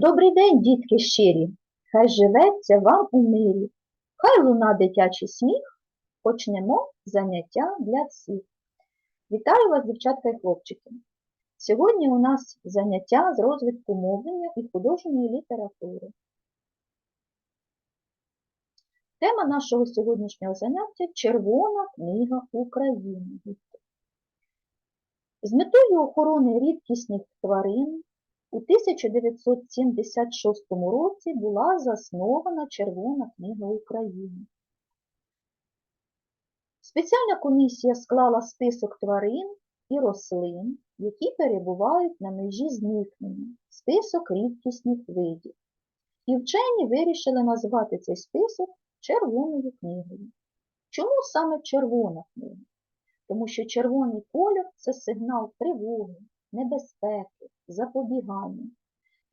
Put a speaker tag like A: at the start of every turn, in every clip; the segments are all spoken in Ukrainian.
A: Добрий день, дітки щирі, хай живеться вам у мирі, хай луна дитячий сміх, почнемо заняття для всіх. Вітаю вас, дівчатка і хлопчики! Сьогодні у нас заняття з розвитку мовлення і художньої літератури. Тема нашого сьогоднішнього заняття Червона книга України. З метою охорони рідкісних тварин у 1976 році була заснована Червона книга України. Спеціальна комісія склала список тварин і рослин, які перебувають на межі зникнення, список рідкісних видів. І вчені вирішили назвати цей список червоною книгою. Чому саме червона книга? Тому що червоний колір це сигнал тривоги, небезпеки, запобігання.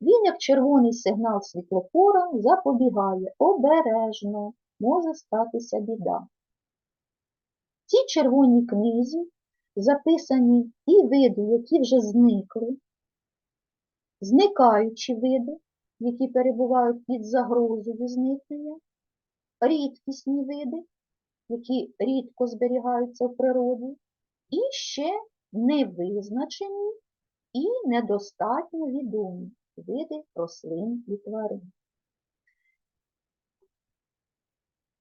A: Він, як червоний сигнал світлофора, запобігає обережно, може статися біда. В цій червоній книзі записані і види, які вже зникли, зникаючі види, які перебувають під загрозою зникнення, рідкісні види, які рідко зберігаються в природі, і ще невизначені і недостатньо відомі види рослин і тварин.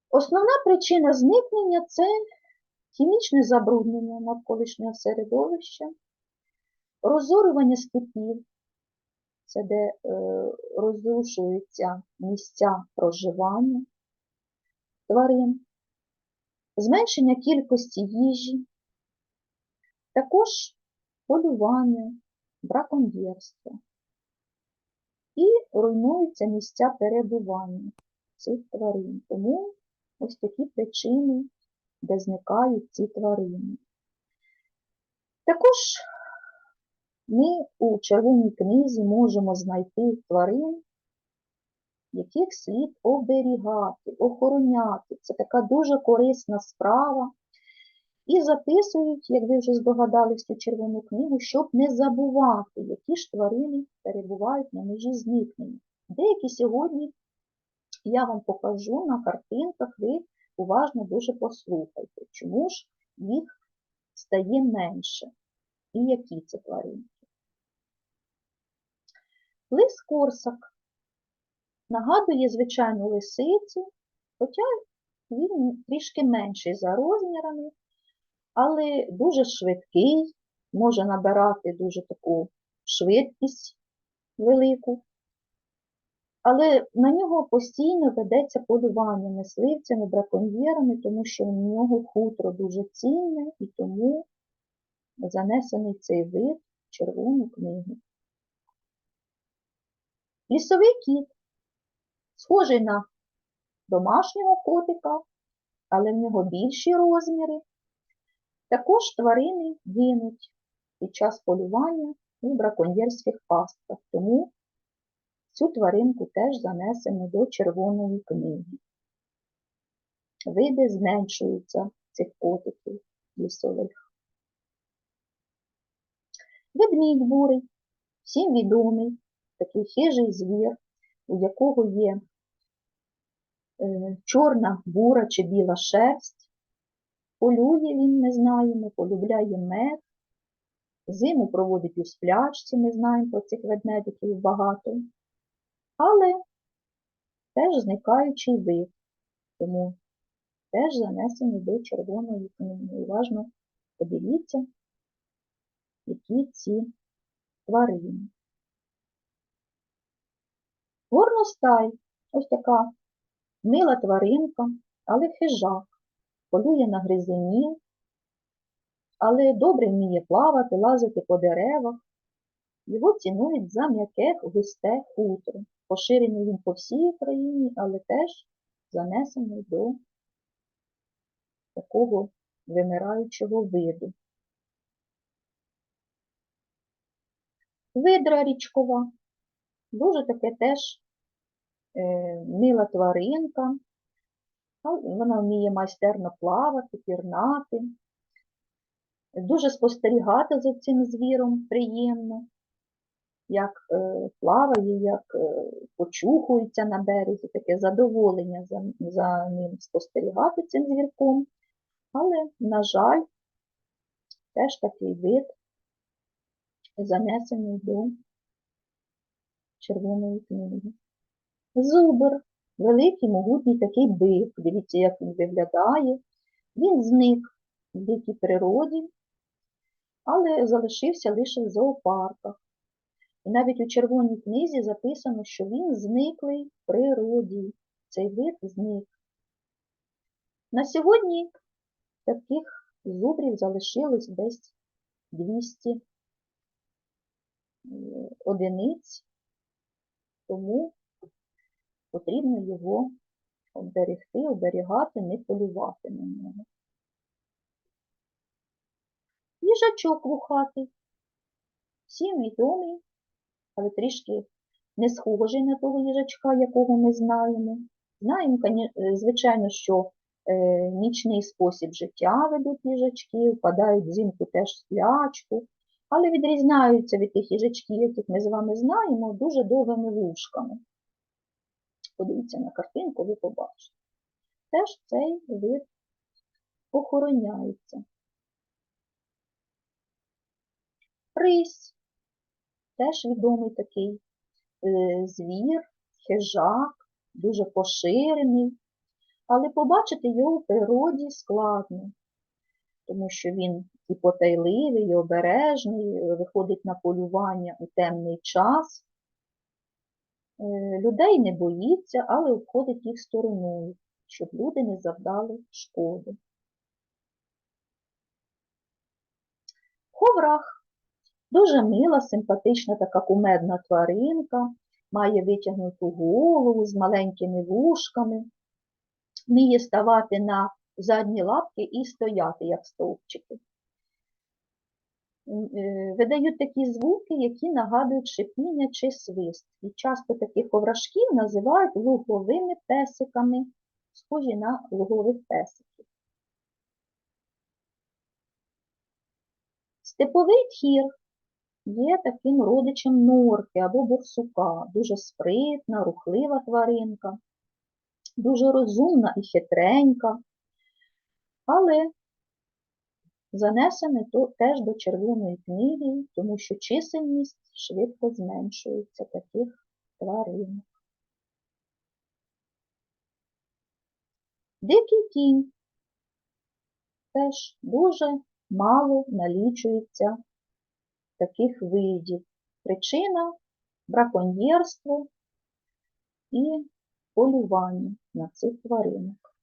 A: Основна причина зникнення це хімічне забруднення навколишнього середовища, розорювання степів, це де е, розрушуються місця проживання тварин, зменшення кількості їжі, також полювання, браконьєрство. І руйнуються місця перебування цих тварин. Тому ось такі причини, де зникають ці тварини. Також ми у червоній книзі можемо знайти тварин, яких слід оберігати, охороняти. Це така дуже корисна справа. І записують, як ви вже здогадались, цю червону книгу, щоб не забувати, які ж тварини перебувають на межі зникнення. Деякі сьогодні я вам покажу на картинках, ви уважно дуже послухайте, чому ж їх стає менше і які це тваринки. Лис корсак нагадує звичайну лисицю, хоча він трішки менший за розмірами, але дуже швидкий, може набирати дуже таку швидкість велику. Але на нього постійно ведеться полювання мисливцями, браконьєрами, тому що у нього хутро дуже цінне і тому занесений цей вид в червону книгу. Лісовий кіт, схожий на домашнього котика, але в нього більші розміри. Також тварини гинуть під час полювання у браконьєрських пастках, тому цю тваринку теж занесено до червоної книги. Види зменшуються цих котиків лісових. Ведмідь бурий, всім відомий, такий хижий звір, у якого є е, чорна бура чи біла шерсть. Полює він, ми знаємо, полюбляє мед, зиму проводить у сплячці, ми знаємо про цих ведмедиків багато, але теж зникаючий вид, тому теж занесений до червоної книги. Уважно подивіться, які ці тварини. Горностай ось така мила тваринка, але хижак, полює на гризунів, але добре вміє плавати, лазити по деревах. Його цінують за м'яке густе хутро. Поширений він по всій Україні, але теж занесений до такого вимираючого виду. Видра річкова, дуже таке теж е, мила тваринка. Вона вміє майстерно плавати, пірнати. Дуже спостерігати за цим звіром приємно. як е, плаває, як е, почухується на березі, таке задоволення за, за ним спостерігати цим звірком. Але, на жаль, теж такий вид занесений до червоної книги. Зубр, великий, могутній такий бик. Дивіться, як він виглядає. Він зник в дикій природі, але залишився лише в зоопарках. І навіть у червоній книзі записано, що він зниклий в природі. Цей вид зник. На сьогодні таких зубрів залишилось десь 200 е, одиниць, тому потрібно його оберегти, оберігати, не полювати на нього. Їжачок вухатий. Всім відомий, але трішки не схожий на того їжачка, якого ми знаємо. Знаємо, е, звичайно, що е, нічний спосіб життя ведуть їжачки, впадають взимку теж в сплячку, але відрізняються від тих їжачків, яких ми з вами знаємо, дуже довгими вушками. Подивіться на картинку, ви побачите. Теж цей вид охороняється. Рись теж відомий такий е, звір, хижак, дуже поширений, але побачити його в природі складно, тому що він і потайливий, і обережний, виходить на полювання у темний час. Е, Людей не боїться, але обходить їх стороною, щоб люди не завдали шкоди. Ховрах Дуже мила, симпатична така кумедна тваринка, має витягнуту голову з маленькими вушками, вміє ставати на задні лапки і стояти, як стовпчики. Е, Видають такі звуки, які нагадують шипіння чи свист. І часто таких овражків називають луговими песиками, схожі на лугових песиків. Степовий тхір є таким родичем норки або борсука, дуже спритна, рухлива тваринка, дуже розумна і хитренька, але занесене теж до червоної книги, тому що чисельність швидко зменшується таких тварин. Дикий кінь теж дуже мало налічується таких видів. Причина браконьєрство і полювання на цих тваринок.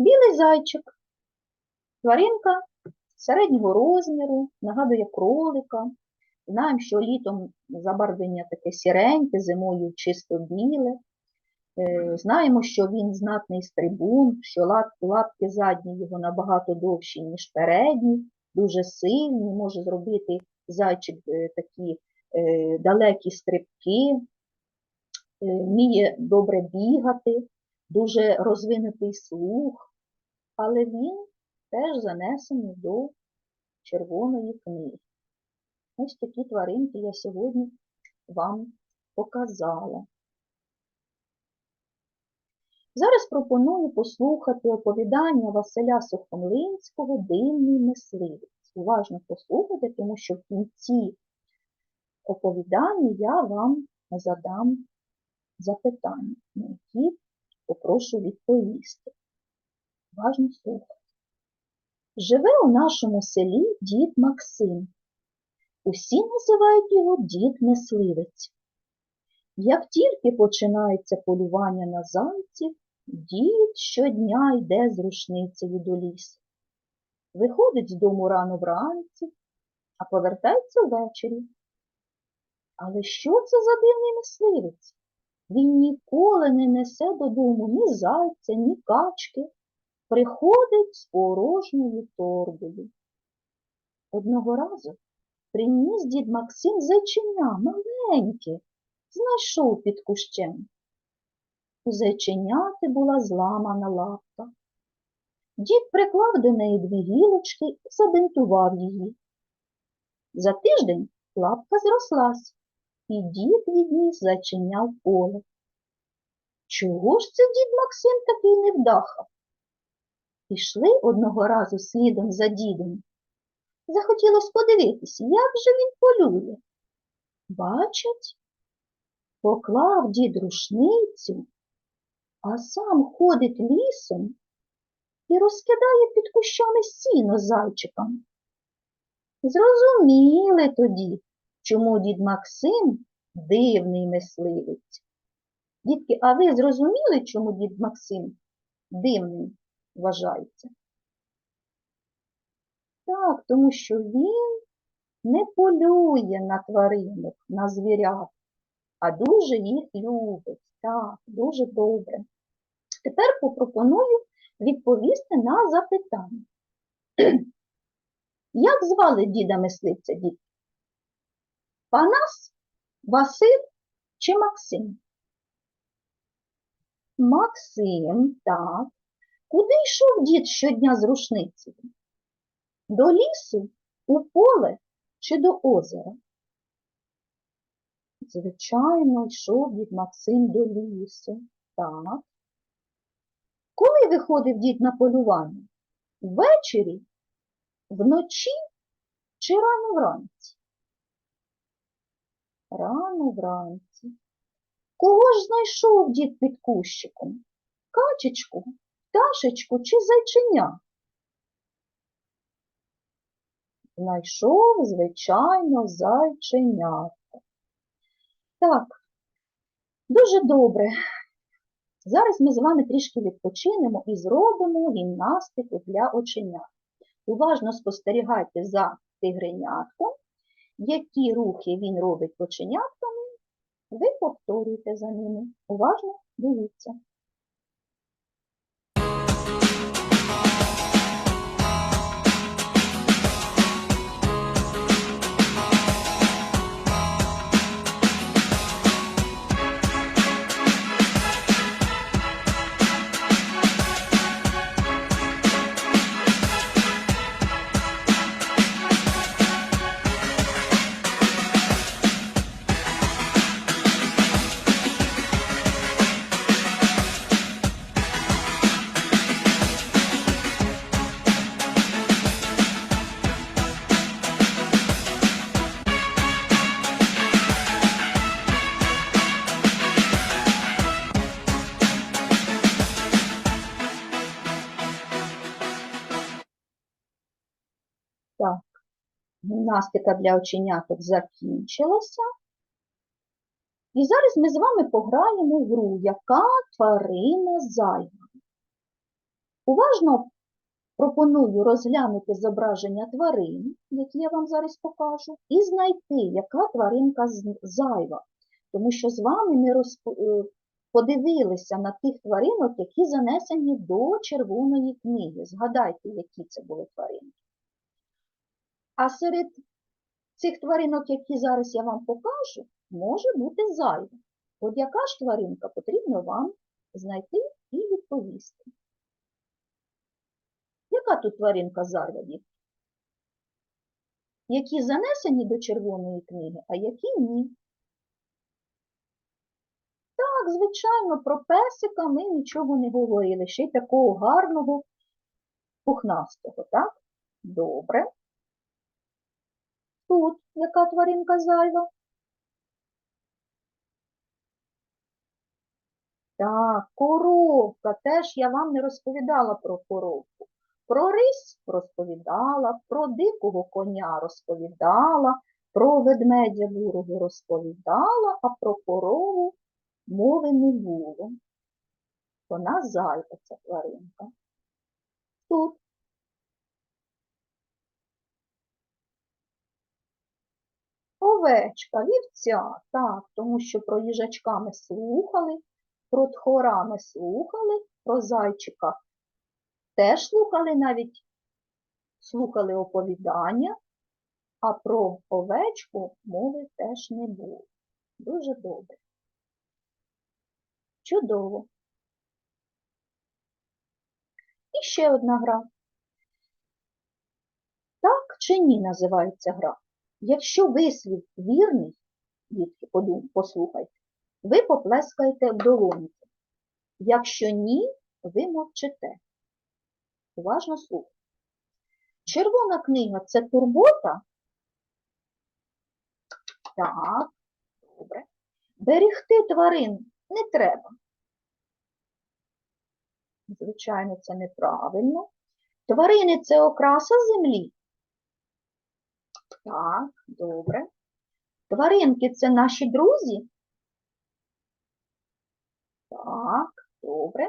A: Білий зайчик. Тваринка середнього розміру, нагадує кролика. Знаємо, що літом забарвлення таке сіреньке, зимою чисто біле. Е, Знаємо, що він знатний стрибун, що лапки задні його набагато довші, ніж передні, дуже сильні, може зробити зайчик е, такі е, далекі стрибки, вміє добре бігати, дуже розвинутий слух, але він теж занесений до червоної книги. Ось такі тваринки я сьогодні вам показала. Зараз пропоную послухати оповідання Василя Сухомлинського Дивний мисливець. Уважно послухайте, тому що в кінці оповідання я вам задам запитання, на які попрошу відповісти. Уважно слухайте. Живе у нашому селі дід Максим. Усі називають його дід мисливець. Як тільки починається полювання на зайців, дід щодня йде з рушницею до лісу. Виходить з дому рано вранці, а повертається ввечері. Але що це за дивний мисливець? Він ніколи не несе додому ні зайця, ні качки, приходить з порожньою торбою. Одного разу приніс дід Максим зайчиня маленьке, знайшов під кущем. У зайченяти була зламана лапка. Дід приклав до неї дві гілочки і забинтував її. За тиждень лапка зрослась, і дід відніс зайчиня в поле. Чого ж це дід Максим такий невдаха? Пішли одного разу слідом за дідом. Захотілось подивитися, як же він полює. Бачать, поклав дід рушницю, а сам ходить лісом і розкидає під кущами сіно зайчикам. Зрозуміли тоді, чому дід Максим дивний мисливець. Дітки, а ви зрозуміли, чому дід Максим дивним вважається? Так, тому що він не полює на тваринок, на звірят, а дуже їх любить. Так, дуже добре. Тепер попропоную відповісти на запитання. Як звали діда мисливця дід? Панас, Василь чи Максим? Максим, так. Куди йшов дід щодня з рушницею? До лісу, у поле чи до озера? Звичайно, йшов дід Максим до лісу. Так. Коли виходив дід на полювання? Ввечері, вночі чи рано вранці? Рано вранці. Кого ж знайшов дід під кущиком? Качечку, пташечку чи зайченя? Знайшов, звичайно, зайченятка. Так, дуже добре. Зараз ми з вами трішки відпочинемо і зробимо гімнастику для оченят. Уважно спостерігайте за тигренятком, які рухи він робить оченятками, ви повторюйте за ними. Уважно дивіться. Гімнастика для оченяток закінчилася. І зараз ми з вами пограємо в гру, яка тварина зайва. Уважно пропоную розглянути зображення тварин, які я вам зараз покажу, і знайти, яка тваринка зайва. Тому що з вами ми розп- е, подивилися на тих тваринок, які занесені до червоної книги. Згадайте, які це були тваринки. А серед цих тваринок, які зараз я вам покажу, може бути зайва. От яка ж тваринка потрібно вам знайти і відповісти. Яка тут тваринка зайва. Які занесені до червоної книги, а які ні? Так, звичайно, про песика ми нічого не говорили, ще й такого гарного пухнастого, так? Добре. Тут яка тваринка зайва? Так, коровка. Теж я вам не розповідала про коровку. Про рись розповідала, про дикого коня розповідала, про ведмедя бурого розповідала, а про корову мови не було. Вона зайва, ця тваринка. Тут овечка, вівця, так, тому що про їжачка ми слухали, про тхора ми слухали, про зайчика теж слухали, навіть слухали оповідання, а про овечку мови теж не було. Дуже добре. Чудово. І ще одна гра. Так чи ні називається гра? Якщо вислів вірний, дітки, послухайте, ви поплескаєте в долоньки. Якщо ні, ви мовчите. Уважно слухайте. Червона книга це турбота. Так, добре. Берегти тварин не треба. Звичайно, це неправильно. Тварини це окраса землі. Так, добре. Тваринки це наші друзі. Так, добре.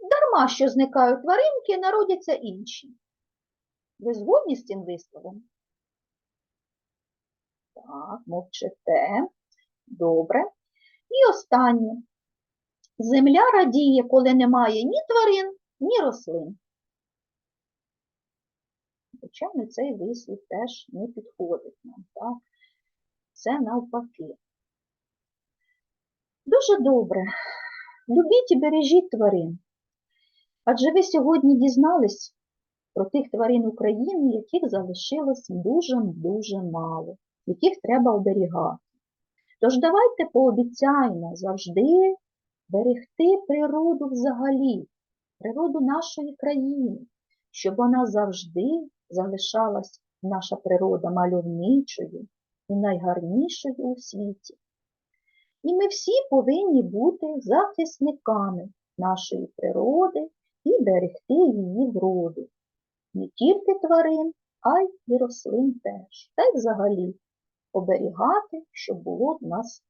A: Дарма, що зникають тваринки, народяться інші. Ви згодні з цим висловом? Так, мовчите. Добре. І останнє. Земля радіє, коли немає ні тварин, ні рослин. Звичайно, цей вислів теж не підходить нам. Так? Це навпаки. Дуже добре. Любіть і бережіть тварин. Адже ви сьогодні дізнались про тих тварин України, яких залишилось дуже-дуже мало, яких треба оберігати. Тож давайте пообіцяємо завжди берегти природу взагалі, природу нашої країни, щоб вона завжди залишалась, наша природа, мальовничою і найгарнішою у світі. І ми всі повинні бути захисниками нашої природи і берегти її вроду. Не тільки тварин, а й і рослин теж. Та й взагалі оберігати, щоб було в нас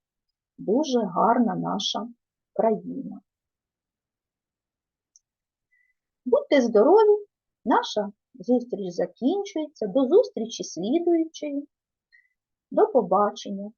A: дуже гарна наша країна. Будьте здорові! Наша зустріч закінчується. До зустрічі слідуючої. До побачення!